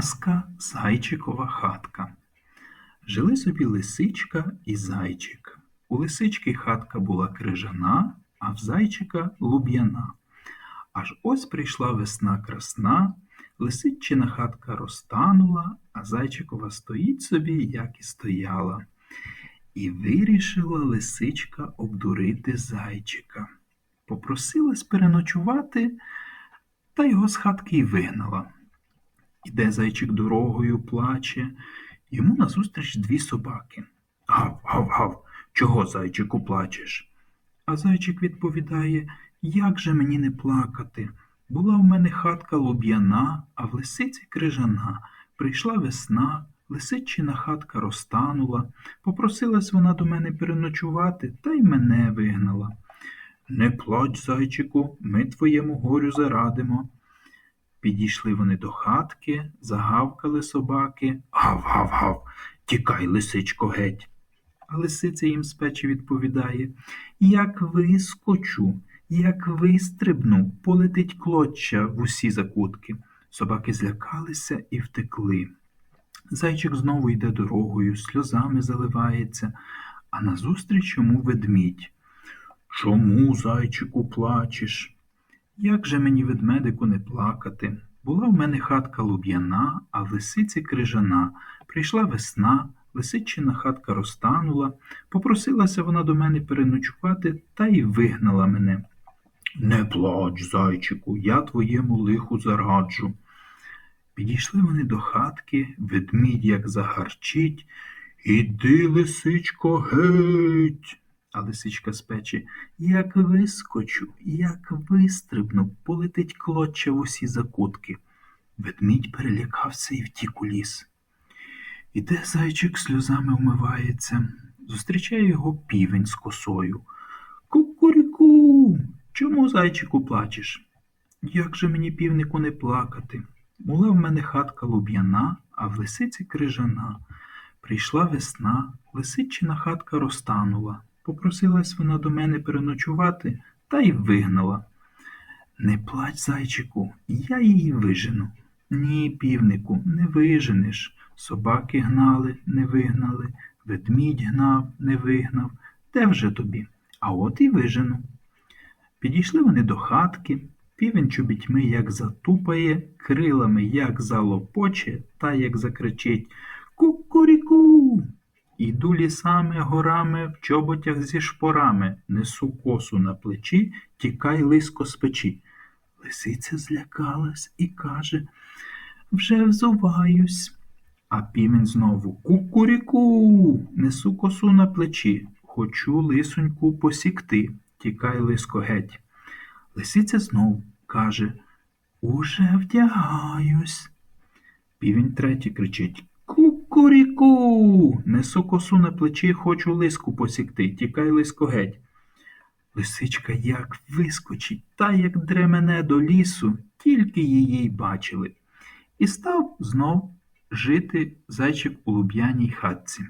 Казка Зайчикова хатка. Жили собі лисичка і зайчик. У лисички хатка була крижана, а в зайчика луб'яна. Аж ось прийшла весна красна, лисиччина хатка розтанула, а зайчикова стоїть собі, як і стояла. І вирішила лисичка обдурити зайчика. Попросилась переночувати, та його з хатки й вигнала. Іде зайчик дорогою, плаче. Йому назустріч дві собаки. Гав, гав, гав, чого, зайчику, плачеш? А зайчик відповідає, як же мені не плакати? Була в мене хатка луб'яна, а в лисиці крижана. Прийшла весна, лисичина хатка розтанула, попросилась вона до мене переночувати, та й мене вигнала. Не плач, зайчику, ми твоєму горю зарадимо. Підійшли вони до хатки, загавкали собаки. Гав, гав, гав, тікай, лисичко, геть. А лисиця їм з печі відповідає Як вискочу, як вистрибну, полетить клоччя в усі закутки. Собаки злякалися і втекли. Зайчик знову йде дорогою, сльозами заливається, а назустріч йому ведмідь. Чому, зайчику, плачеш? Як же мені, ведмедику, не плакати? Була в мене хатка луб'яна, а лисиці крижана. Прийшла весна, лисичина хатка розтанула, попросилася вона до мене переночувати та й вигнала мене. Не плач, зайчику, я твоєму лиху зараджу. Підійшли вони до хатки, ведмідь як загарчить. Іди, лисичко, геть. А лисичка з печі, як вискочу, як вистрибну, полетить клоччя в усі закутки. Ведмідь перелякався і втік у ліс. Іде зайчик сльозами вмивається, зустрічає його півень з косою. Кукуріку, чому, зайчику, плачеш? Як же мені, півнику, не плакати? Була в мене хатка луб'яна, а в лисиці крижана. Прийшла весна, лисичина хатка розтанула. Попросилась вона до мене переночувати та й вигнала. Не плач, зайчику, я її вижену. Ні, півнику, не виженеш. Собаки гнали, не вигнали, ведмідь гнав, не вигнав. Де вже тобі? А от і вижену. Підійшли вони до хатки, півень чобітьми як затупає, крилами як залопоче, та як закричить Кукуріку. Іду лісами, горами, в чоботях зі шпорами, несу косу на плечі, тікай лиско з печі. Лисиця злякалась і каже Вже взуваюсь. А півень знову Кукуріку, несу косу на плечі, хочу лисоньку посікти, тікай лиско геть. Лисиця знов каже Уже вдягаюсь. Півень третій кричить Кукуріку, несу косу на плечі, хочу лиску посікти, тікай лиско геть. Лисичка як вискочить, та як дремене до лісу, тільки її й бачили. І став знов жити зайчик у луб'яній хатці.